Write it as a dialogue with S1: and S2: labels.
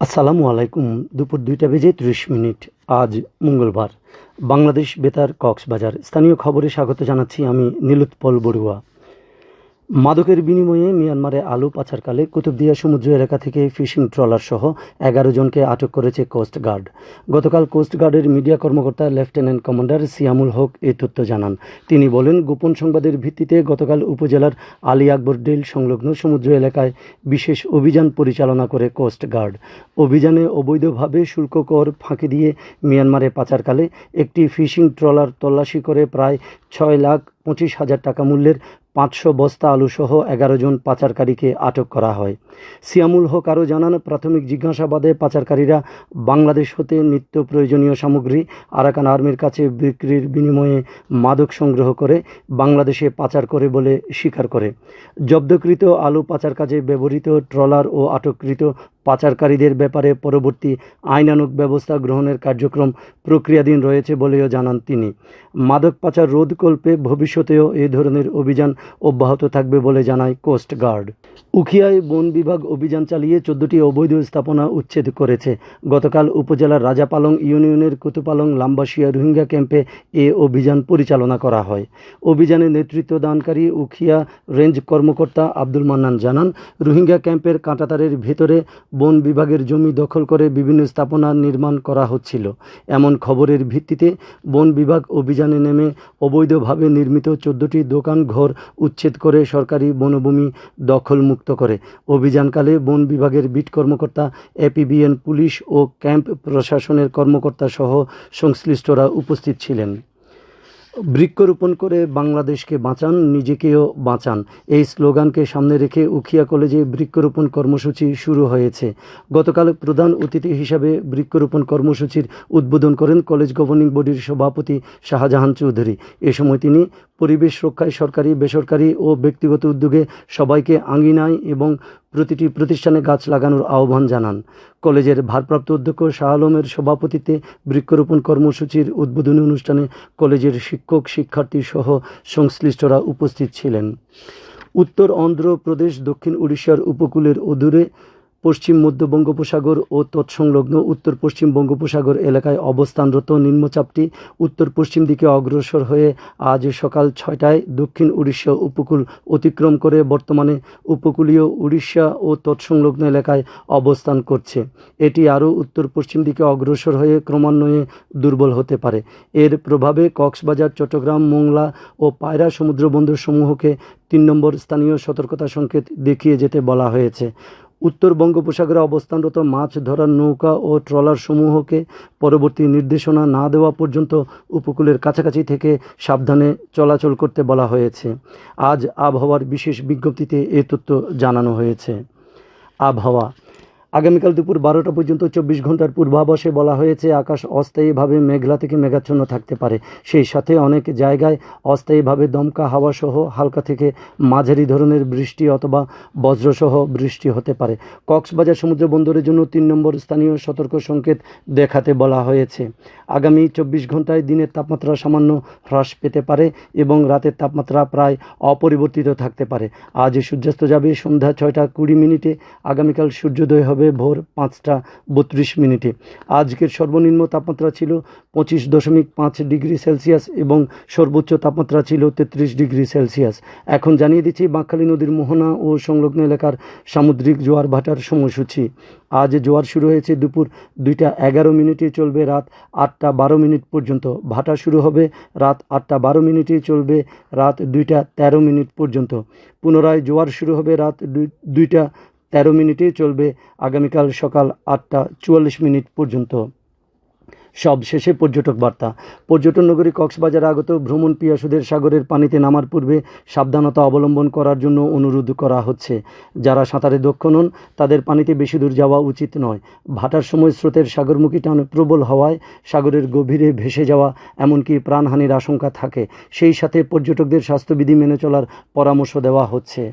S1: আসসালামু আলাইকুম। দুপুর দুইটা বেজে ত্রিশ মিনিট। আজ মঙ্গলবার। বাংলাদেশ বেতার কক্সবাজার। স্থানীয় খবরে স্বাগত জানাচ্ছি আমি নীলোৎপল বড়ুয়া। মাদকের বিনিময়ে মিয়ানমারে আলু পাচারকালে কুতুবদিয়া সমুদ্র এলাকা থেকে ফিশিং ট্রলার সহ এগারো জনকে আটক করেছে কোস্টগার্ড গতকাল কোস্টগার্ডের মিডিয়া কর্মকর্তা লেফটেন্যান্ট কমান্ডার সিয়ামুল হক এ তথ্য জানান। তিনি বলেন, গোপন সংবাদের ভিত্তিতে গতকাল উপজেলার আলী আকবর ডেল সংলগ্ন সমুদ্র এলাকায় বিশেষ অভিযান পরিচালনা করে কোস্টগার্ড অভিযানে অবৈধভাবে শুল্ক কর ফাঁকি দিয়ে মিয়ানমারে পাচারকালে একটি ফিশিং ট্রলার তল্লাশি করে প্রায় ছয় লাখ পঁচিশ হাজার টাকা মূল্যের পাঁচশো বস্তা আলুসহ এগারো জন পাচারকারীকে আটক করা হয়। সিয়ামুল হক আরও জানান, প্রাথমিক জিজ্ঞাসাবাদে পাচারকারীরা বাংলাদেশ হতে নিত্য প্রয়োজনীয় সামগ্রী আরাকান আর্মির কাছে বিক্রির বিনিময়ে মাদক সংগ্রহ করে বাংলাদেশে পাচার করে বলে স্বীকার করে। জব্দকৃত আলু পাচার কাজে ব্যবহৃত ট্রলার ও আটককৃত পাচারকারীদের ব্যাপারে পরবর্তী আইনানুক ব্যবস্থা গ্রহণের কার্যক্রম প্রক্রিয়াধীন রয়েছে বলেও জানান তিনি। মাদক পাচার রোধকল্পে ভবিষ্যতেও এ ধরনের অভিযান অব্যাহত থাকবে বলে জানায় কোস্ট গার্ড। উখিয়ায় বন বিভাগ অভিযান চালিয়ে চোদ্দটি অবৈধ স্থাপনা উচ্ছেদ করেছে। গতকাল উপজেলার রাজাপালং ইউনিয়নের কুতুপালং লাম্বাসিয়া রোহিঙ্গা ক্যাম্পে এ অভিযান পরিচালনা করা হয়। অভিযানে নেতৃত্ব দানকারী উখিয়া রেঞ্জ কর্মকর্তা আব্দুল মান্নান জানান, রোহিঙ্গা ক্যাম্পের কাঁটাতারের ভেতরে বন বিভাগের জমি দখল করে বিভিন্ন স্থাপনা নির্মাণ করা হচ্ছিল। এমন খবরের ভিত্তিতে বন বিভাগ অভিযানে নেমে অবৈধভাবে নির্মিত চোদ্দটি দোকান ঘর উচ্ছেদ করে সরকারি বনভূমি দখলমুক্ত করে। অভিযানকালে বন বিভাগের বিট কর্মকর্তা, এপিবিএন পুলিশ ও ক্যাম্প প্রশাসনের কর্মকর্তা সহ সংশ্লিষ্টরা উপস্থিত ছিলেন। বৃক্ষরোপণ করে বাংলাদেশকে বাঁচান, নিজেকেও বাঁচান। এই স্লোগানকে সামনে রেখে উখিয়া কলেজে বৃক্ষরোপণ কর্মসূচি শুরু হয়েছে। গতকাল প্রধান অতিথি হিসাবে বৃক্ষরোপণ কর্মসূচির উদ্বোধন করেন কলেজ গভর্নিং বডির সভাপতি শাহজাহান চৌধুরী। এ সময় তিনি পরিবেশ রক্ষায় সরকারি, বেসরকারি ও ব্যক্তিগত উদ্যোগে সবাইকে আঙ্গিনায় এবং প্রতিটি প্রতিষ্ঠানে গাছ লাগানোর আহ্বান জানান। কলেজের ভারপ্রাপ্ত অধ্যক্ষ শাহ আলমের সভাপতিত্বে বৃক্ষরোপণ কর্মসূচির উদ্বোধনী অনুষ্ঠানে কলেজের শিক্ষক, শিক্ষার্থী সহ সংশ্লিষ্টরা উপস্থিত ছিলেন। উত্তর অন্ধ্রপ্রদেশ, দক্ষিণ উড়িষ্যার উপকূলের অদূরে পশ্চিম, মধ্য বঙ্গোপসাগর ও তৎসংলগ্ন উত্তর পশ্চিম বঙ্গোপসাগর এলাকায় অবস্থানরত নিম্নচাপটি উত্তর পশ্চিম দিকে অগ্রসর হয়ে আজ সকাল ছয়টায় দক্ষিণ উড়িষ্যা উপকূল অতিক্রম করে বর্তমানে উপকূলীয় উড়িষ্যা ও তৎসংলগ্ন এলাকায় অবস্থান করছে। এটি আরও উত্তর পশ্চিম দিকে অগ্রসর হয়ে ক্রমান্বয়ে দুর্বল হতে পারে। এর প্রভাবে কক্সবাজার, চট্টগ্রাম, মোংলা ও পায়রা সমুদ্রবন্দর সমূহকে তিন নম্বর স্থানীয় সতর্কতা সংকেত দেখিয়ে যেতে বলা হয়েছে। উত্তর বঙ্গোপসাগরে অবস্থানরত মাছ ধরার নৌকা ও ট্রলার সমূহকে পরবর্তী নির্দেশনা না দেওয়া পর্যন্ত উপকূলের কাছাকাছি থেকে সাবধানে চলাচল করতে বলা হয়েছে। আজ আবহাওয়ার বিশেষ বিজ্ঞপ্তিতে এ তথ্য জানানো হয়েছে। আবহাওয়া আগামীকাল দুপুর বারোটা পর্যন্ত চব্বিশ ঘণ্টার পূর্বাভাসে বলা হয়েছে, আকাশ অস্থায়ীভাবে মেঘলা থেকে মেঘাচ্ছন্ন থাকতে পারে। সেই সাথে অনেক জায়গায় অস্থায়ীভাবে দমকা হাওয়া সহ হালকা থেকে মাঝারি ধরনের বৃষ্টি অথবা বজ্রসহ বৃষ্টি হতে পারে। কক্সবাজার সমুদ্র বন্দরের জন্য তিন নম্বর স্থানীয় সতর্ক সংকেত দেখাতে বলা হয়েছে। আগামী চব্বিশ ঘন্টায় দিনের তাপমাত্রা সামান্য হ্রাস পেতে পারে এবং রাতের তাপমাত্রা প্রায় অপরিবর্তিত থাকতে পারে। আজ সূর্যাস্ত যাবে সন্ধ্যা ছয়টা কুড়ি মিনিটে। আগামীকাল সূর্যোদয় হবে ভোর পাঁচটা বত্রিশ মিনিটে। আজকের সর্বনিম্ন তাপমাত্রা ছিল পঁচিশ দশমিক পাঁচ ডিগ্রি সেলসিয়াস এবং সর্বোচ্চ তাপমাত্রা ছিল তেত্রিশ ডিগ্রি সেলসিয়াস। এখন জানিয়ে দিচ্ছি, বাঁকখালী নদীর মোহনা ও সংলগ্ন এলাকার সামুদ্রিক জোয়ার ভাটার সময়সূচি। আজ জোয়ার শুরু হয়েছে দুপুর দুইটা এগারো মিনিটে চলবে রাত আটটা বারো মিনিট পর্যন্ত। ভাটা শুরু হবে রাত আটটা বারো মিনিটে চলবে রাত দুইটা তেরো মিনিট পর্যন্ত। পুনরায় জোয়ার শুরু হবে রাত দুই দুইটা তেরো মিনিটে চলবে আগামীকাল সকাল আটটা চুয়াল্লিশ মিনিট পর্যন্ত। সব শেষে পর্যটক বার্তা। পর্যটন নগরী কক্সবাজার আগত ভ্রমণ পিয়াসুদের সাগরের পানিতে নামার পূর্বে সাবধানতা অবলম্বন করার জন্য অনুরোধ করা হচ্ছে। যারা সাঁতারে দক্ষ নন, তাদের পানিতে বেশি দূর যাওয়া উচিত নয়। ভাটার সময় স্রোতের সাগরমুখী টান প্রবল হওয়ায় সাগরের গভীরে ভেসে যাওয়া এমনকি প্রাণহানির আশঙ্কা থাকে। সেই সাথে পর্যটকদের স্বাস্থ্যবিধি মেনে চলার পরামর্শ দেওয়া হচ্ছে।